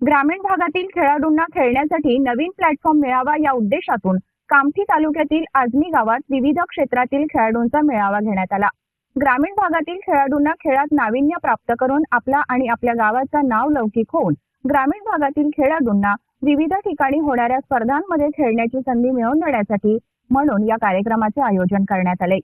ग्रामीण भागातील खेळाडूंना खेळण्यासाठी नवीन प्लॅटफॉर्म मिळावा या उद्देशातून कामठी तालुक्यातील आजमी गावात विविध क्षेत्रातील खेळाडूंचा मेळावा घेण्यात आला. ग्रामीण भागातील खेळाडूंना खेळात नाविन्य प्राप्त करून आपला आणि आपल्या गावाचा नाव लौकिक होऊन ग्रामीण भागातील खेळाडूंना विविध ठिकाणी होणाऱ्या स्पर्धांमध्ये खेळण्याची संधी मिळवून देण्यासाठी म्हणून या कार्यक्रमाचे आयोजन करण्यात आले.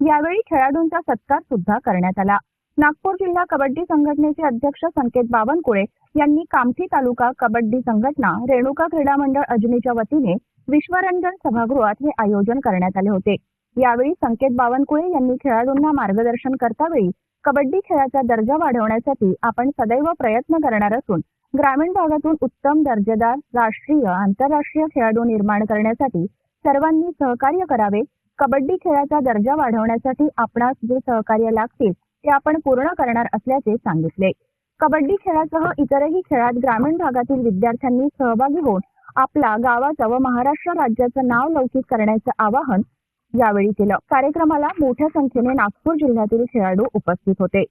यावेळी खेळाडूंचा सत्कार सुद्धा करण्यात आला. नागपूर जिल्हा कबड्डी संघटनेचे अध्यक्ष संकेत बावनकुळे यांनी कामठी तालुका कबड्डी संघटना रेणुका क्रीडा मंडळ अजनीच्या वतीने विश्वरंजन सभागृहात हे आयोजन करण्यात आले होते. यावेळी संकेत बावनकुळे यांनी खेळाडूंना मार्गदर्शन करतावेळी कबड्डी खेळाचा दर्जा वाढवण्यासाठी आपण सदैव प्रयत्न करणार असून ग्रामीण भागातून उत्तम दर्जेदार राष्ट्रीय आंतरराष्ट्रीय खेळाडू निर्माण करण्यासाठी सर्वांनी सहकार्य करावे कबड्डी खेळाचा दर्जा वाढवण्यासाठी आपणास जे सहकार्य लागतील ते आपण पूर्ण करणार असल्याचे सांगितले. कबड्डी खेळासह इतरही खेळात ग्रामीण भागातील विद्यार्थ्यांनी सहभागी होऊन आपला गावाचं व महाराष्ट्र राज्याचं नाव लौकिक करण्याचं आवाहन यावेळी केलं. कार्यक्रमाला मोठ्या संख्येने नागपूर जिल्ह्यातील खेळाडू उपस्थित होते.